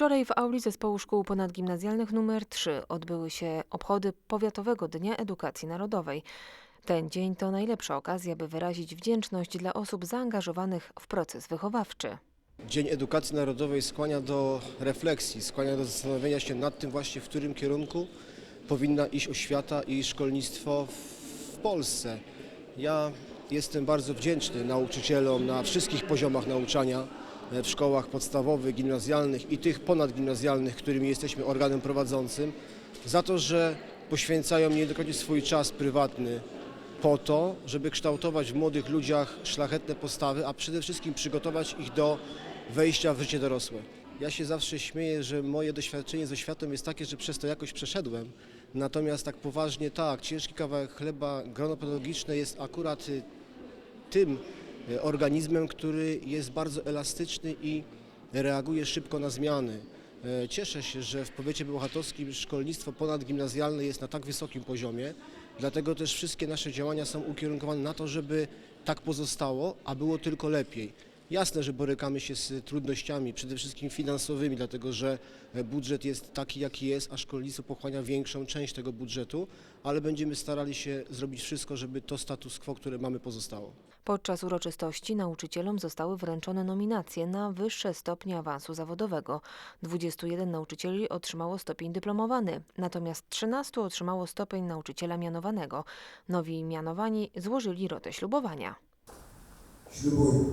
Wczoraj w auli Zespołu Szkół Ponadgimnazjalnych nr 3 odbyły się obchody Powiatowego Dnia Edukacji Narodowej. Ten dzień to najlepsza okazja, by wyrazić wdzięczność dla osób zaangażowanych w proces wychowawczy. Dzień Edukacji Narodowej skłania do refleksji, skłania do zastanowienia się nad tym właśnie, w którym kierunku powinna iść oświata i szkolnictwo w Polsce. Ja jestem bardzo wdzięczny nauczycielom na wszystkich poziomach nauczania w szkołach podstawowych, gimnazjalnych i tych ponadgimnazjalnych, którymi jesteśmy organem prowadzącym, za to, że poświęcają niejednokrotnie swój czas prywatny po to, żeby kształtować w młodych ludziach szlachetne postawy, a przede wszystkim przygotować ich do wejścia w życie dorosłe. Ja się zawsze śmieję, że moje doświadczenie z oświatą jest takie, że przez to jakoś przeszedłem. Natomiast tak poważnie tak, ciężki kawałek chleba, grono jest akurat y, tym organizmem, który jest bardzo elastyczny i reaguje szybko na zmiany. E, Cieszę się, że w powiecie bełchatowskim szkolnictwo ponadgimnazjalne jest na tak wysokim poziomie, dlatego też wszystkie nasze działania są ukierunkowane na to, żeby tak pozostało, a było tylko lepiej. Jasne, że borykamy się z trudnościami, przede wszystkim finansowymi, dlatego że budżet jest taki, jaki jest, a szkolnictwo pochłania większą część tego budżetu, ale będziemy starali się zrobić wszystko, żeby to status quo, które mamy, pozostało. Podczas uroczystości nauczycielom zostały wręczone nominacje na wyższe stopnie awansu zawodowego. 21 nauczycieli otrzymało stopień dyplomowany, natomiast 13 otrzymało stopień nauczyciela mianowanego. Nowi mianowani złożyli rotę ślubowania. Ślubuję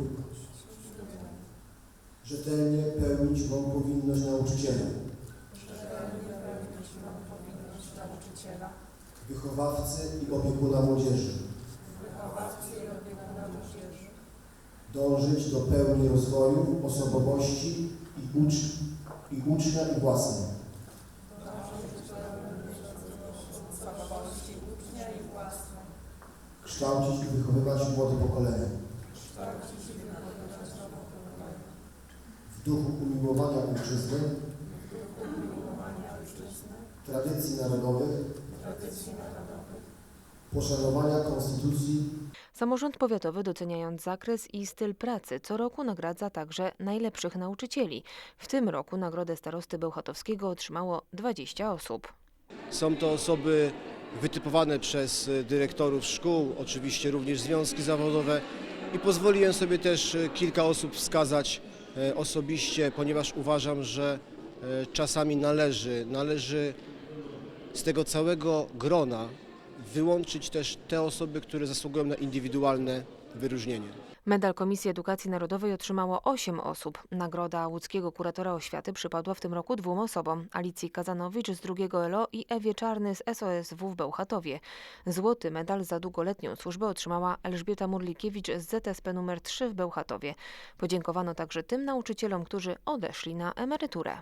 rzetelnie pełnić mą powinność nauczyciela, wychowawcy i opiekuna młodzieży, dążyć do pełni rozwoju osobowości i, ucz i ucznia i własnej, kształcić i wychowywać młode pokolenie. w duchu umiłowania ojczyzny, tradycji narodowych, poszanowania konstytucji Samorząd powiatowy, doceniając zakres i styl pracy, co roku nagradza także najlepszych nauczycieli. W tym roku nagrodę starosty bełchatowskiego otrzymało 20 osób. Są to osoby wytypowane przez e, dyrektorów szkół, oczywiście również związki zawodowe i pozwoliłem sobie też e, kilka osób wskazać osobiście, ponieważ uważam, że e, czasami należy, należy z tego całego grona wyłączyć też te osoby, które zasługują na indywidualne wyróżnienie. Medal Komisji Edukacji Narodowej otrzymało 8 osób. Nagroda łódzkiego kuratora oświaty przypadła w tym roku dwóm osobom: Alicji Kazanowicz z drugiego ELO i Ewie Czarny z SOSW w Bełchatowie. Złoty medal za długoletnią służbę otrzymała Elżbieta Murlikiewicz z ZSP nr 3 w Bełchatowie. Podziękowano także tym nauczycielom, którzy odeszli na emeryturę.